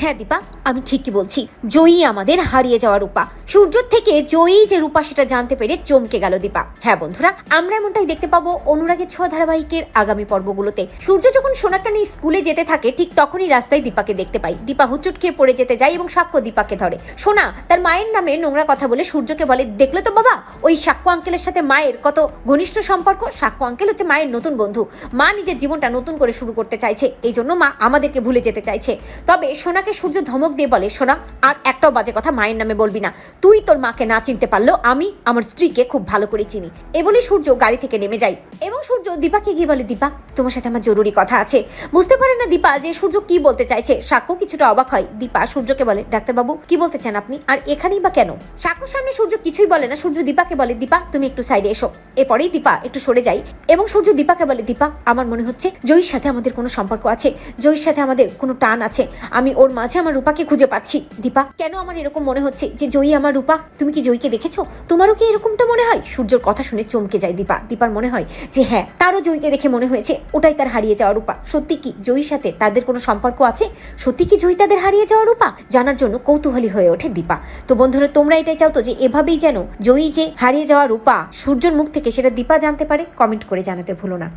হ্যাঁ দীপা, আমি ঠিকই বলছি। জয়ী আমাদের হারিয়ে যাওয়া রূপা। সূর্যর থেকে জয়ী যে রূপা, সেটা জানতে পেরে চমকে গেল দীপা। হ্যাঁ বন্ধুরা, আমরা এমনটাই দেখতে পাবো অনুরাগের ছোঁয়া ধারাবাহিকের আগামী পর্বগুলোতে। সূর্য যখন সোনাকে নিয়ে স্কুলে যেতে থাকে, ঠিক তখনই রাস্তায় দীপাকে দেখতে পাই। দীপা হুচুট খেয়ে পড়ে যেতে যায় এবং সাক্ষ্য দীপাকে ধরে। সোনা, তার মায়ের নামে নোংরা কথা বলে সূর্যকে বলে, দেখলে তো বাবা, ওই সাক্ষ্য আঙ্কেলের সাথে মায়ের কত ঘনিষ্ঠ সম্পর্ক? সাক্ষ্য আঙ্কেল হচ্ছে মায়ের নতুন বন্ধু। মা নিজের জীবনটা নতুন করে শুরু করতে চাইছে। এই জন্য মা আমাদেরকে ভুলে যেতে চাইছে। তবে সোনাকে সূর্য ধমক দিয়ে বলে, সোনা, আর একটাও বাজে কথা মায়ের নামে বলবি না। তুই তোর মাকে না চিনতে পারলেও আমি আমার স্ত্রীকে খুব ভালো করে চিনি। এ বলে সূর্য গাড়ি থেকে নেমে যায়। এবং সূর্য দীপাকে গিয়ে বলে, দীপা, তোমার সাথে আমার জরুরি কথা আছে। বুঝতে পারে না দীপা যে সূর্য কি বলতে চাইছে। সাক্ষ্য কিছুটা অবাক হয়। দীপা সূর্যকে বলে, ডাক্তারবাবু, কি বলতে চান আপনি? আর এখানেই বা কেন? সাক্ষ্যর সামনে সূর্য কিছুই বলে না। সূর্য দীপাকে বলে, দীপা, তুমি একটু সাইডে এসো। এরপরেই দীপা একটু সরে যায়। এবং সূর্য দীপাকে বলে, দীপা, আমার মনে হচ্ছে জয়ীর সাথে আমাদের কোনো সম্পর্ক আছে। জয়ীর সাথে আমাদের কোনো টান আছে। আমি ওর মাঝে আমার রূপাকে খুঁজে পাচ্ছি। দীপা, কেন আমার এরকম মনে হচ্ছে যে জয়ী আমার রূপা? তুমি কি জয়ীকে দেখেছ? তোমারও কি এরকমটা মনে হয়? সূর্যর কথা শুনে চমকে যায় দীপা। দীপার মনে হয় যে হ্যাঁ তারও জয়ীকে দেখে মনে হয়েছে, ওটাই তার হারিয়ে যাওয়া রূপা। সত্যি কি জয়ীর সাথে তাদের কোনো সম্পর্ক আছে? সত্যি কি জয়ী তাদের হারিয়ে যাওয়া রূপা? জানার জন্য কৌতূহলী হয়ে ওঠে দীপা। তো বন্ধুরা, তোমরা এটাই চাও তো যে এভাবেই যেন জয়ী যে হারিয়ে যাওয়া রূপা সূর্যর মুখ থেকে সেটা দীপা জানতে পারে? কমেন্ট করে জানাতে ভুলো না।